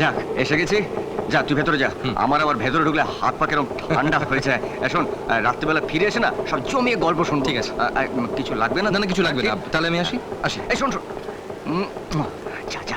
যাক এসে গেছি। যা তুই ভেতরে যা। আমার আবার ভেতরে ঢুকলে হাত পা কেরম ঠান্ডা হয়ে যায়। এখন রাত্রিবেলা ফিরে এসে না সব জমিয়ে গল্প শুন ঠিক আছে। কিছু লাগবে না? না না কিছু লাগবে না। তাহলে আমি আসি? আসি। এই শোন শোন। যা যা।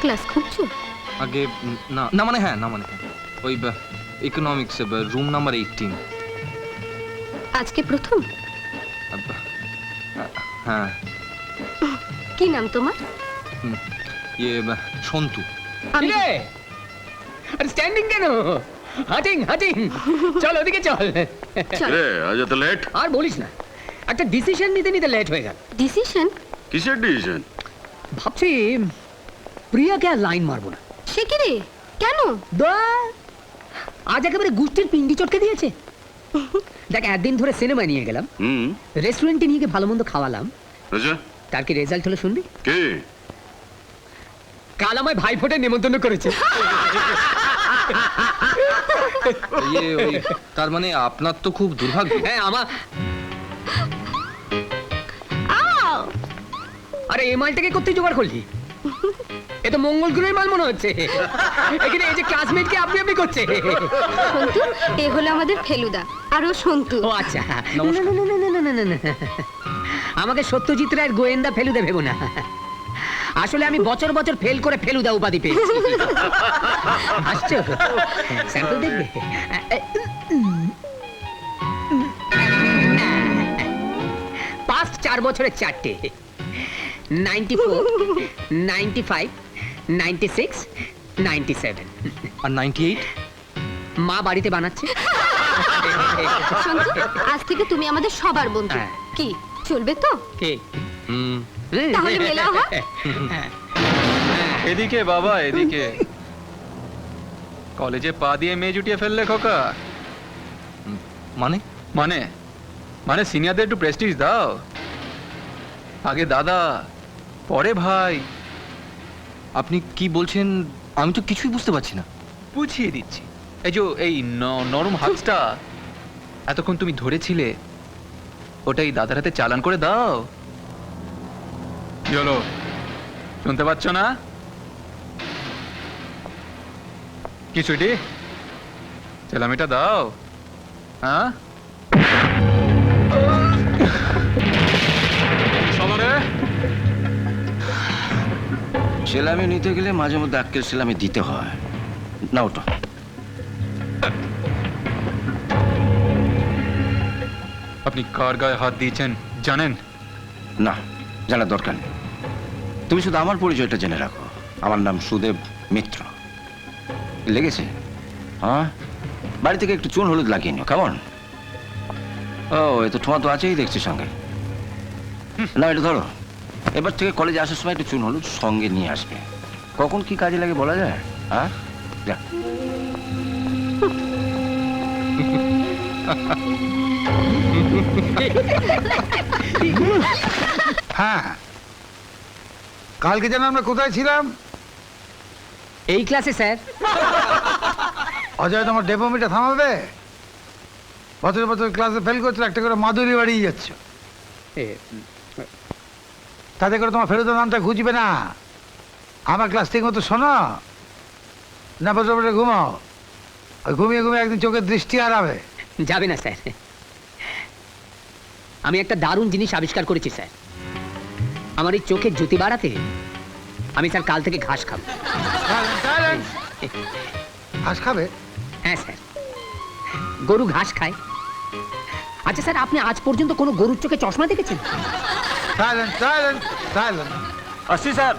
ক্লাস খুঁজছো আগে না না মানে হ্যাঁ না মানে হ্যাঁ। ওই ইকোনমিক্স রুম নাম্বার এইটিন আজকে প্রথম? হ্যাঁ। কি নাম তোমার? ইয়ে সন্তু। কিরে? আরে স্ট্যান্ডিং কেন? হাটিং হাটিং। চল ওদিকে চল। রে আজ এত লেট আর বলিস না। একটা ডিসিশন নিতে নিতে লেট হয়ে গেল। ডিসিশন কিসের ডিসিশন ভাবছি প্রিয়াকে আর লাইন মারবো না। সে কি রে? কেন? দা আজ একেবারে গুষ্টির পিন্ডি চটকে দিয়েছে। দেখ একদিন ধরে সিনেমা নিয়ে গেলাম। হুম। রেস্টুরেন্টে নিয়ে গিয়ে ভালো মন্দ খাওয়ালাম। আচ্ছা তার কি রেজাল্ট হলো শুনবি? কে? কাল আমায় ভাই ফোটে নেমন্তন্ন করেছে। ইয়ে ওই তার মানে আপনার তো খুব দুর্ভাগ্য। হ্যাঁ আমার। আরে এই মালটাকে করতে জোগাড় করলি? এ তো মঙ্গল গ্রহের মাল মনে হচ্ছে। এখানে এই যে ক্লাসমেটকে আপনি আপনি করছে। সন্তু এ হলো আমাদের ফেলুদা আর ও সন্তু। ও আচ্ছা না, না, না, না, না, না, না, না, না। আমাকে সত্যজিৎ রায়ের গোয়েন্দা ফেলুদা ভেবো না। আসলে আমি বছর বছর ফেল করে ফেলুদা উপাধি পেয়েছি। আসছো? স্যাম্পল দেখবে? পাস্ট চার বছরের চারটে। Ninety four ninety five ninety six ninety seven. আর নাইনটি এইট? মা বাড়িতে বানাচ্ছে। আজ থেকে তুমি আমাদের সবার বন্ধু। হ্যাঁ। কি চলবে তো? কে? হুম। তাহলে মেলা হয়? এদিকে বাবা এদিকে। কলেজে পা দিয়ে মেয়ে জুটিয়ে ফেললে খোকা। মানে? মানে? মানে সিনিয়রদের একটু প্রেস্টিজ দাও। আগে দাদা পরে ভাই। আপনি কি বলছেন? আমি তো কিছুই বুঝতে পারছি না। বুঝিয়ে দিচ্ছি। এই যে এই ন- নরম হাতটা এতক্ষণ তুমি ধরেছিলে ওটাই দাদার হাতে চালান করে দাও। চলো শুনতে পাচ্ছ না? কি ছুটি চেলামিটা দাও। হ্যাঁ? সেলামি নিতে গেলে মাঝে মধ্যে আক্কেল সেলামি দিতে হয়। না ওটা। আপনি কার গায়ে হাত দিয়েছেন জানেন? না জানার দরকার নেই। তুমি শুধু আমার পরিচয়টা জেনে রাখো। আমার নাম সুদেব মিত্র। লেগেছে? হ্যাঁ? বাড়ি থেকে একটু চুন হলুদ লাগিয়ে নিও কেমন? ও এ তো ঠোঁয়া তো আছেই দেখছি সঙ্গে। না এটা ধরো। এবার থেকে কলেজে আসার সময় একটু চুন হলুদ সঙ্গে নিয়ে আসবে। কখন কি কাজে লাগে বলা যায়? হ্যাঁ যা। হ্যাঁ। কালকে যেন আমরা কোথায় ছিলাম? এই ক্লাসে স্যার। অজয় তোমার ডেপোমিটা থামাবে? বছর বছর ক্লাসে ফেল করছিল একটা করে মাদুরি বাড়িয়ে যাচ্ছ। তাতে করে তোমার ফেরত নামটা ঘুচবে না। আমার ক্লাস ঠিক মতো শোনো। না বছর বছর ঘুমাও। ঘুমিয়ে ঘুমিয়ে একদিন চোখের দৃষ্টি হারাবে। যাবে না স্যার। আমি একটা দারুণ জিনিস আবিষ্কার করেছি স্যার। আমার এই চোখের জ্যোতি বাড়াতে আমি স্যার কাল থেকে ঘাস খাব। ঘাস খাবে? হ্যাঁ স্যার। গরু ঘাস খায়। আচ্ছা স্যার আপনি আজ পর্যন্ত কোনো গরুর চোখে চশমা দেখেছেন? Silent silence, silence. আসছি স্যার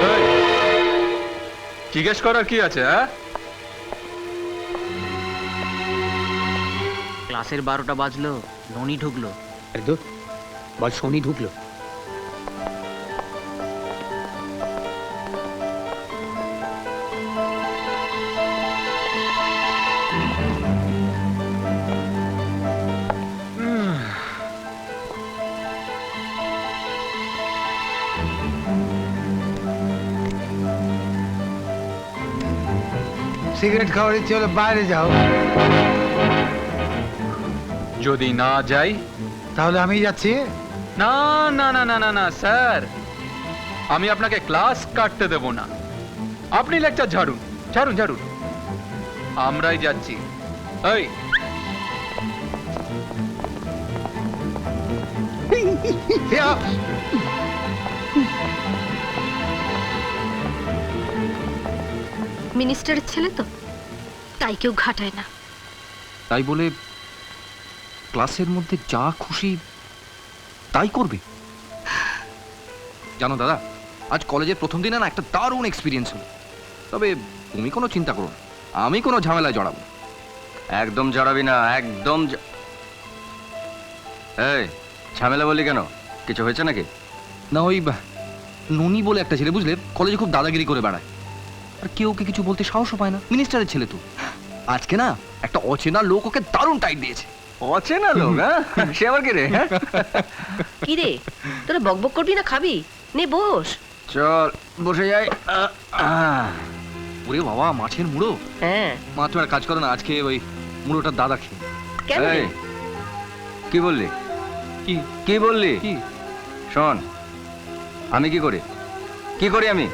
sir. জিজ্ঞেস করার কি আছে হ্যাঁ ক্লাসের বারোটা বাজলো ননি ঢুকলো আরে ধুর, বল শনি ঢুকলো সিগারেট খাওয়ার ইচ্ছে হলে বাইরে যাও যদি না যাই তাহলে আমি যাচ্ছি না না না না না না স্যার আমি আপনাকে ক্লাস কাটতে দেব না আপনি লেকচার ঝাড়ুন ঝাড়ুন ঝাড়ুন আমরাই যাচ্ছি এই মিনিস্টারের ছেলে তো। তাই কেউ ঘাটায় না। তাই বলে ক্লাসের মধ্যে যা খুশি তাই করবে। জানো দাদা আজ কলেজের প্রথম দিনে না একটা দারুণ এক্সপিরিয়েন্স হলো। তবে তুমি কোনো চিন্তা করো না আমি কোনো ঝামেলায় জড়াবো একদম জড়াবি না একদম এই ঝামেলা বলি কেন? কিছু হয়েছে নাকি? না ওই নুনি বলে একটা ছেলে বুঝলে কলেজে খুব দাদাগিরি করে বেড়ায়। আর কেউ ওকে কিছু বলতে সাহসও পায় না। মিনিস্টারের ছেলে তো। আজকে না একটা অচেনা লোক ওকে দারুণ টাইট দিয়েছে। অচেনা লোক হ্যাঁ? সে আবার কি রে হ্যাঁ? কি রে তোরা বকবক করবি না খাবি? নে বস। চল বসে যাই। আহ, আহ। ওরে বাবা মাছের মুড়ো? হ্যাঁ। মা তো আর কাজ করে না আজকে ওই মুড়োটার দাদা খেয়ে। কেন রে? এই, কি বললি? কি? কি বললি? কি? শোন আমি কি করি? কি করি আমি?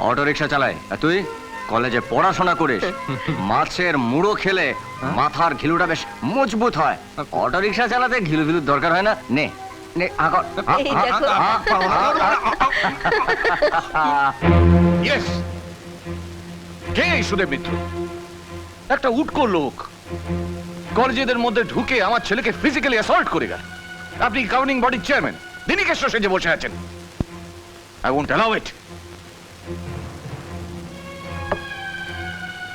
অটো রিক্সা চালাই আর তুই কলেজে পড়াশোনা করিস মাছের মুড়ো খেলে মাথার ঘিলুটা বেশ মজবুত হয় অটো রিক্সা চালাতে ঘিলু ঘিলুর দরকার হয় না নে নে। ইয়েস কে এই সুদেব মিত্র একটা উটকো লোক কলেজেদের মধ্যে ঢুকে আমার ছেলেকে ফিজিক্যালি অ্যাসল্ট করে গেল আপনি গভর্নিং বডির চেয়ারম্যান দিনিকেশ্বর সেজে বসে আছেন আই ওন্ট অ্যালাউ ইট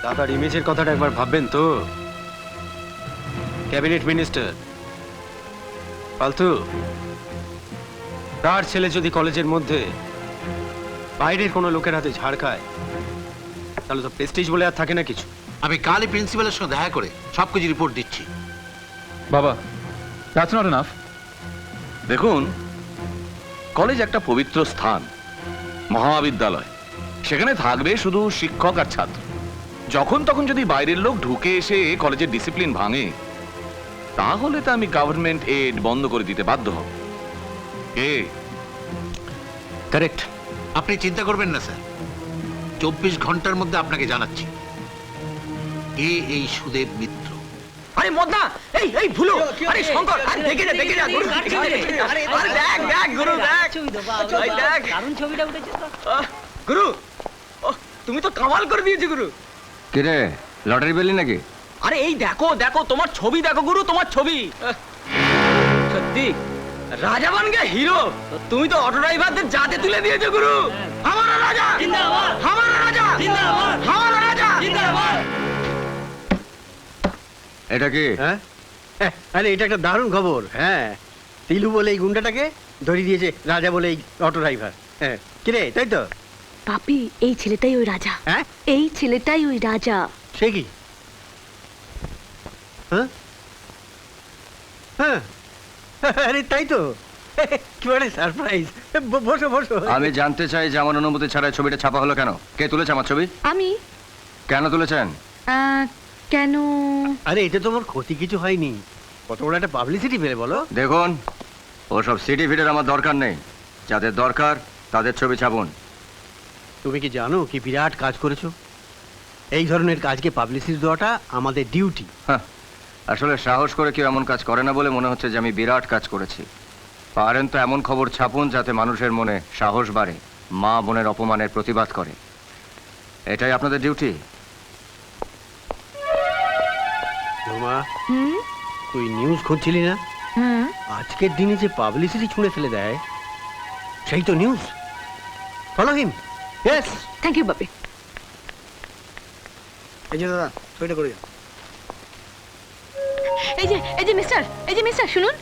দাদার ইমেজের কথাটা একবার ভাববেন তো। ক্যাবিনেট মিনিস্টার পালতু তার ছেলে যদি কলেজের মধ্যে বাইরের কোনো লোকের হাতে ঝাড় খায় তাহলে তো প্রেস্টিজ বলে আর থাকে না কিছু। আমি কালই প্রিন্সিপালের সঙ্গে দেখা করে সবকিছু রিপোর্ট দিচ্ছি। বাবা দ্যাটস নট এনাফ দেখুন কলেজ একটা পবিত্র স্থান মহাবিদ্যালয়। সেখানে থাকবে শুধু শিক্ষক আর ছাত্র। যখন তখন যদি বাইরের লোক ঢুকে এসে কলেজের ডিসিপ্লিন ভাঙে তাহলে তো আমি গভর্নমেন্ট এড বন্ধ করে দিতে বাধ্য হব। এ কারেক্ট আপনি চিন্তা করবেন না স্যার। চব্বিশ ঘণ্টার মধ্যে আপনাকে জানাচ্ছি। কে এই সুদেব মিত্র? আরে মদনা এই এই ভুলো। আরে শঙ্কর আরে দেখে যা দেখে যা গুরু। আরে দেখ দেখ গুরু দেখ। ওই দেখ। দারুণ ছবিটা উঠেছে তো। গুরু ওহ, তুমি তো কামাল করে দিয়েছ গুরু। কি রে লটারি পেলি নাকি? আরে এই দেখো দেখো তোমার ছবি দেখো গুরু তোমার ছবি। সত্যি রাজা বান গে হিরো। তুমি তো অটো ড্রাইভারদের জাতে তুলে দিয়েছ গুরু। আমার রাজা! জিন্দাবাদ। আমার রাজা! জিন্দাবাদ। আমার রাজা! জিন্দাবাদ। এটা কি? হ্যাঁ আরে এটা একটা দারুণ খবর। হ্যাঁ তিলু বলে এই গুন্ডাটাকে ধরিয়ে দিয়েছে রাজা বলে এই অটো ড্রাইভার। হ্যাঁ কিরে তাই তো? পাপি এই ছেলেটাই ওই রাজা। হ্যাঁ? এই ছেলেটাই ওই রাজা। সে কি? হ্যাঁ? হ্যাঁ? আরে তাই তো। কি বলে সারপ্রাইজ বসো বসো। আমি জানতে চাই যে আমার অনুমতি ছাড়া ছবিটা ছাপা হলো কেন? কে তুলেছে আমার ছবি? আমি। কেন তুলেছেন? কেন? আরে এটা তোমার ক্ষতি কিছু হয়নি। কত বড় একটা পাবলিসিটি পেলে বলো। দেখুন ওসব সিটি ফিডের আমার দরকার নেই। যাদের দরকার তাদের ছবি ছাপুন। তুমি কি জানো কি বিরাট কাজ করেছ? এই ধরনের কাজকে পাবলিসিটি দেওয়াটা আমাদের ডিউটি হ্যাঁ, আসলে সাহস করে কেউ এমন কাজ করে না বলে মনে হচ্ছে যে আমি বিরাট কাজ করেছি। পারেন তো এমন খবর ছাপুন যাতে মানুষের মনে সাহস বাড়ে মা বোনের অপমানের প্রতিবাদ করে। এটাই আপনাদের ডিউটি রোমা হুম? তুই নিউজ খুঁজছিলি না? হুম। আজকের দিনে যে পাবলিসিটি ছুঁড়ে ফেলে দেয় সেই তো news follow him yes thank you Bapi এই যে দাদা ছবিটা করে এই যে এই যে মিস্টার এই যে মিস্টার শুনুন।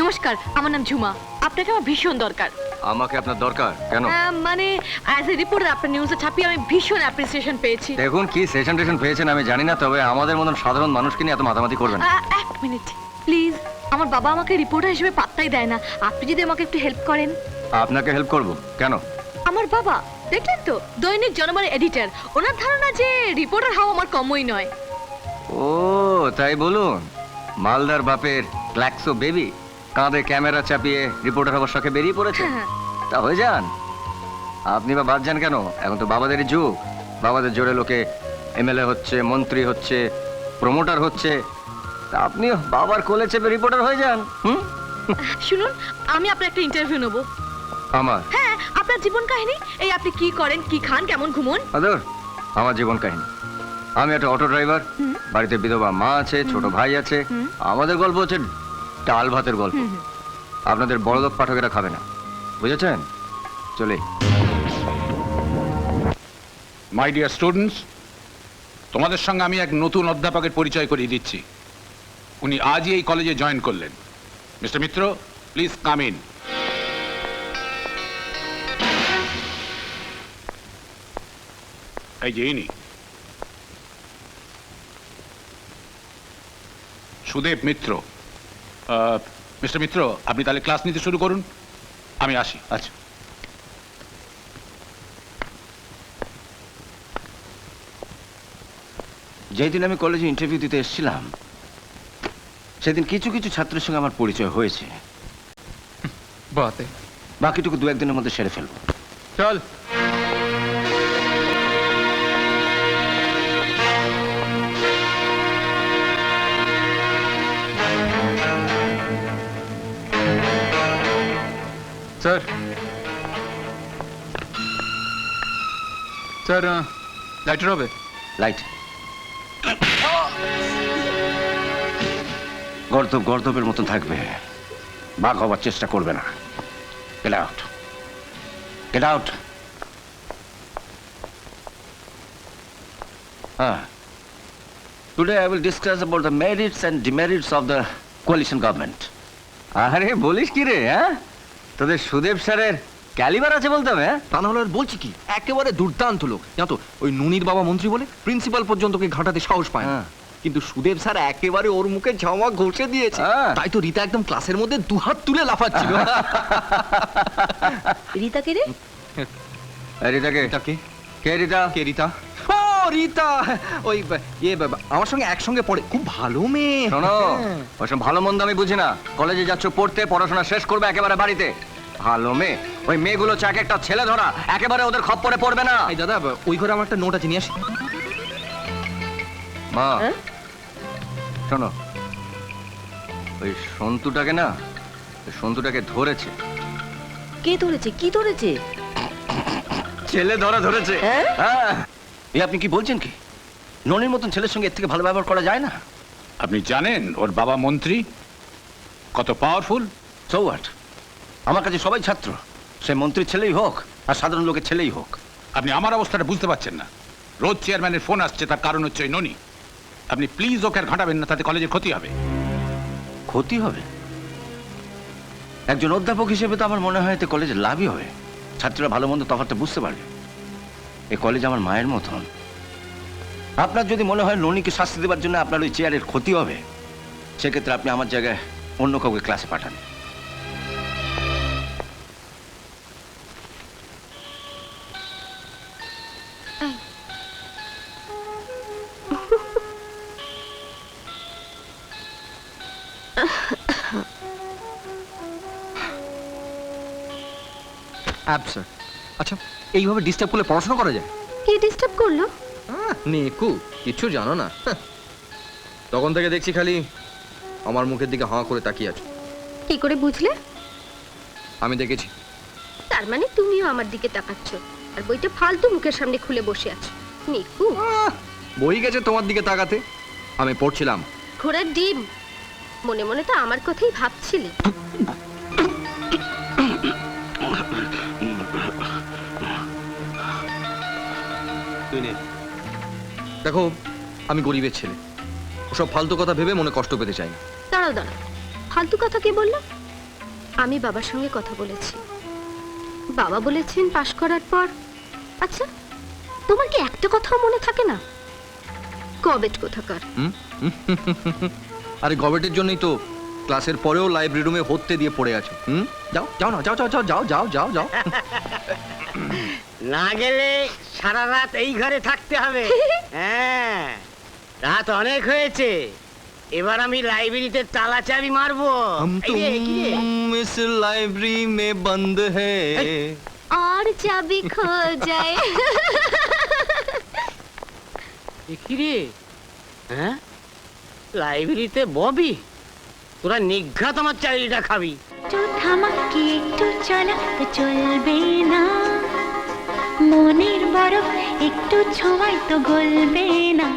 নমস্কার আমার নাম ঝুমা। আপনাকে আমার ভীষণ দরকার। আমাকে আপনার দরকার? কেন? মানে অ্যাজ এ রিপোর্টার আপনার নিউজে ছাপিয়ে আমি ভীষণ অ্যাপ্রিসিয়েশন পেয়েছি। দেখুন কি সেশন টেশন পেয়েছেন আমি জানি না তবে আমাদের মতন সাধারণ মানুষকে নিয়ে এত মাতামাতি করবেন না। এক মিনিট প্লিজ আমার বাবা আমাকে রিপোর্টার হিসেবে পাত্তাই দেয় না। আপনি যদি আমাকে একটু হেল্প করেন। আপনাকে হেল্প করব। কেন? আমার বাবা। দেখলেন তো? দৈনিক জনমর এডিটর ওনার ধারণা যে রিপোর্টার হওয়া আমার কমই নয়। ও তাই বলুন। মালদার বাপের ক্ল্যাক্সো বেবি কাঁধে ক্যামেরা চাপিয়ে রিপোর্টার হওয়ার শখে বেরিয়ে পড়েছে। হ্যাঁ। তা হয়ে যান। আপনি বা বাদ যান কেন? এখন তো বাবাদেরই যুগ। বাবাদের জোরে লোকে এমএলএ হচ্ছে মন্ত্রী হচ্ছে প্রমোটার হচ্ছে। তা আপনিও বাবার কোলে চেপে রিপোর্টার হয়ে যান হুম? শুনুন আমি আপনার একটা ইন্টারভিউ নেব। আমার? হ্যাঁ আপনার জীবন কাহিনী? এই আপনি কি করেন? কি খান? কেমন ঘুমন? আদর আমার জীবন কাহিনী। আমি একটা অটো ড্রাইভার বাড়িতে বিধবা মা আছে ছোট ভাই আছে। আমাদের গল্প হচ্ছে ডাল ভাতের গল্প। আপনাদের বড়লোক পাঠকেরা খাবে না। বুঝেছেন? চলে। মাই ডিয়ার স্টুডেন্টস তোমাদের সঙ্গে আমি এক নতুন অধ্যাপকের পরিচয় করিয়ে দিচ্ছি। উনি আজই এই কলেজে জয়েন করলেন। Mister Mitra please come in এই যে ইনি সুদেব মিত্র। মিস্টার মিত্র আপনি তাহলে ক্লাস নিতে শুরু করুন। আমি আসি। আচ্ছা। যেই দিন আমি কলেজে ইন্টারভিউ দিতে এসেছিলাম সেদিন কিছু কিছু ছাত্রের সঙ্গে আমার পরিচয় হয়েছে। বাকিটুকু দু একদিনের মধ্যে সেরে ফেলব। চল। স্যার স্যার লাইটার হবে লাইট গর্দব গর্দবের মতন থাকবে বাঘ হবার চেষ্টা করবে না গেট আউট গেট আউট হ্যাঁ today I will discuss about the merits and demerits of the coalition government আরে বলিস কি রে হ্যাঁ তোদের সুদেব স্যারের ক্যালিবার আছে বলতে হবে হ্যাঁ? তা নাহলে আর বলছি কি? একেবারে দুর্দান্ত লোক। জানো তো ওই নুনির বাবা মন্ত্রী বলে প্রিন্সিপাল পর্যন্ত ওকে ঘাটাতে সাহস পায় না। হ্যাঁ। কিন্তু সুদেব স্যার একেবারে ওর মুখে ঝামা ঘষে দিয়েছে। হ্যাঁ। তাই তো রীতা একদম ক্লাসের মধ্যে দুহাত তুলে লাফাচ্ছিল। রীতাকে রে? এই রীতাকে এটাকে কে? রীতা? কে রীতা? ও রীতা! ওই ব- ইয়ে আমার সঙ্গে একসঙ্গে পড়ে। খুব ভালো মেয়ে। শোনো ওসব ভালো মন্দ আমি বুঝি না কলেজে যাচ্ছ পড়তে পড়াশোনা শেষ করবে একেবারে বাড়িতে। ভালো মেয়ে। ওই মেয়েগুলো চাক একটা ছেলে ধরা একেবারে ওদের খপ্পরে পড়বে না। এই দাদা ওই ঘরে আমার একটা নোট আছে নিয়ে আসি। মা হ্যাঁ? শোনো ওই সন্তুটাকে না ওই সন্তুটাকে ধরেছে। কে ধরেছে? কি ধরেছে? ছেলে ধরা ধরেছে। হ্যাঁ? হ্যাঁ। এ আপনি কি বলছেন কি? ননির মতন ছেলের সঙ্গে এর থেকে ভালো ব্যবহার করা যায় না? আপনি জানেন ওর বাবা মন্ত্রী? কত পাওয়ারফুল সো হোয়াট আমার কাছে সবাই ছাত্র। সে মন্ত্রীর ছেলেই হোক আর সাধারণ লোকের ছেলেই হোক। আপনি আমার অবস্থাটা বুঝতে পারছেন না। রোজ চেয়ারম্যানের ফোন আসছে তার কারণ হচ্ছে ওই ননি। আপনি প্লিজ ওকে আর ঘাটাবেন না তাতে কলেজের ক্ষতি হবে। ক্ষতি হবে? একজন অধ্যাপক হিসেবে তো আমার মনে হয় এতে কলেজে লাভই হবে। ছাত্রীরা ভালো মন্দ তফাৎটা বুঝতে পারবে। এ কলেজ আমার মায়ের মতন। আপনার যদি মনে হয় ননিকে শাস্তি দেওয়ার জন্য আপনার ওই চেয়ারের ক্ষতি হবে সেক্ষেত্রে আপনি আমার জায়গায় অন্য কাউকে ক্লাসে পাঠান। অ্যাবসার আচ্ছা এইভাবে ডিস্টার্ব করলে পড়াশোনা করা যায়? কে ডিস্টার্ব করল? নেকু কিছু জানো না। হাহ। তখন থেকে দেখছি খালি আমার মুখের দিকে হাঁ করে তাকিয়ে আছো। কি করে বুঝলে? আমি দেখেছি। তার মানে তুমিও আমার দিকে তাকাচ্ছ আর বইটা ফালতু মুখের সামনে খুলে বসে আছো। নিকু। বই গেছে তোমার দিকে তাকাতে। আমি পড়ছিলাম। ঘোড়ার ডিম। মনে মনে তো আমার কথাই ভাবছিলে। দেখো আমি গরিবের ছেলে। ওসব ফালতু কথা ভেবে মনে কষ্ট পেতে চাই না। দাঁড়াও দাঁড়াও। ফালতু কথা কে বলল? আমি বাবার সঙ্গে কথা বলেছি। বাবা বলেছেন পাশ করার পর। আচ্ছা তোমার কি একটা কথাও মনে থাকে না? কবেট কোথাকার? আরে গভর্নমেন্টের জন্যই তো ক্লাসের পরেও লাইব্রেরি রুমে হত্যে দিয়ে পড়ে আছো। হুম? যাও যাও না যাও যাও যাও যাও যাও যাও। না গেলে সারা রাত এই ঘরে থাকতে হবে। হ্যাঁ রাত অনেক হয়েছে। এবার আমি লাইব্রেরিতে তালা চাবি মারবো। লাইব্রেরি মে বন্ধ চাবি রে? হ্যাঁ লাইব্রেরিতে ববি তোরা নিঘাত আমার চাবিটা খাবি চল থামা কি একটু চলা চলবে না মনের বরফ একটু ছোঁয়াই তো গলবে না।